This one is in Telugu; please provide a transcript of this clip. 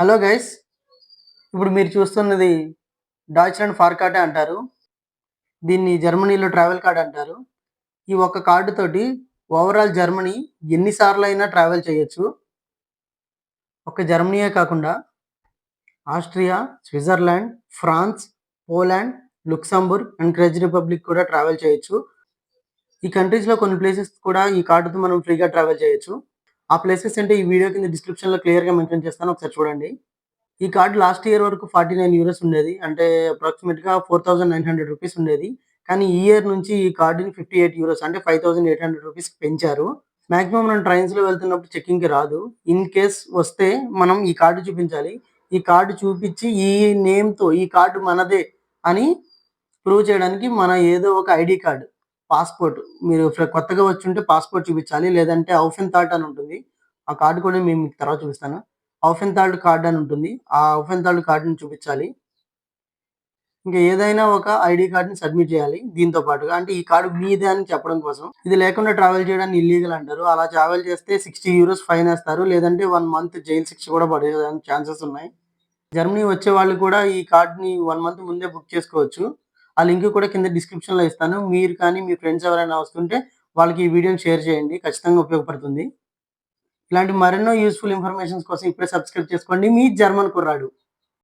హలో గైస్ ఇప్పుడు మీరు చూస్తున్నది డాచ్లాండ్ ఫార్ కార్డే అంటారు. దీన్ని జర్మనీలో ట్రావెల్ కార్డ్ అంటారు. ఈ ఒక్క కార్డు తోటి ఓవరాల్ జర్మనీ ఎన్నిసార్లు అయినా ట్రావెల్ చేయొచ్చు. ఒక జర్మనీయే కాకుండా Austria Switzerland France Poland Luxembourg and Czech Republic కూడా ట్రావెల్ చేయొచ్చు. ఈ కంట్రీస్లో కొన్ని ప్లేసెస్ కూడా ఈ కార్డుతో మనం ఫ్రీగా ట్రావెల్ చేయొచ్చు. ఆ ప్లేసెస్ అంటే ఈ వీడియో కింద డిస్క్రిప్షన్లో క్లియర్గా మెన్షన్ చేస్తాను ఒకసారి చూడండి. ఈ కార్డు లాస్ట్ ఇయర్ వరకు ఫార్టీ నైన్ యూరోస్ ఉండేది. అంటే అప్రాక్సిమేట్గా four thousand nine hundred rupees ఉండేది. కానీ ఈ ఇయర్ నుంచి ఈ కార్డుని ఫిఫ్టీ ఎయిట్ యూరోస్ అంటే five thousand eight hundred rupees పెంచారు. మాక్సిమం మనం ట్రైన్స్లో వెళ్తున్నప్పుడు చెక్కింగ్కి రాదు. ఇన్ కేస్ వస్తే మనం ఈ కార్డు చూపించాలి. ఈ కార్డు చూపించి ఈ నేమ్తో ఈ కార్డు మనదే అని ప్రూవ్ చేయడానికి మన ఏదో ఒక ఐడి కార్డు పాస్పోర్ట్. మీరు కొత్తగా వచ్చి ఉంటే పాస్పోర్ట్ చూపించాలి లేదంటే ఆఫ్ అండ్ థర్డ్ అని ఉంటుంది. ఆ కార్డు కూడా మేము మీకు తర్వాత చూపిస్తాను. ఆఫ్ అండ్ థర్డ్ కార్డ్ అని ఉంటుంది. ఆ ఆఫ్ అండ్ థర్డ్ కార్డుని చూపించాలి. ఇంకా ఏదైనా ఒక ఐడి కార్డ్ని సబ్మిట్ చేయాలి దీంతో పాటుగా. అంటే ఈ కార్డు మీదే అని చెప్పడం కోసం. ఇది లేకుండా ట్రావెల్ చేయడానికి ఇల్లీగల్ అంటారు. అలా ట్రావెల్ చేస్తే సిక్స్టీ యూరోస్ ఫైన్ వేస్తారు. లేదంటే వన్ మంత్ జైలు శిక్ష కూడా పడేదానికి ఛాన్సెస్ ఉన్నాయి. జర్మనీ వచ్చే వాళ్ళు కూడా ఈ కార్డ్ని వన్ మంత్ ముందే బుక్ చేసుకోవచ్చు. ఆ లింక్ కూడా కింద డిస్క్రిప్షన్లో లో ఇస్తాను. మీరు కానీ మీ ఫ్రెండ్స్ ఎవరైనా వస్తుంటే వాళ్ళకి ఈ వీడియోని షేర్ చేయండి. ఖచ్చితంగా ఉపయోగపడుతుంది. ఇలాంటి మరెన్నో యూస్ఫుల్ ఇన్ఫర్మేషన్స్ కోసం ఇప్పుడే సబ్స్క్రైబ్ చేసుకోండి. మీ జర్మన్ కుర్రాడు.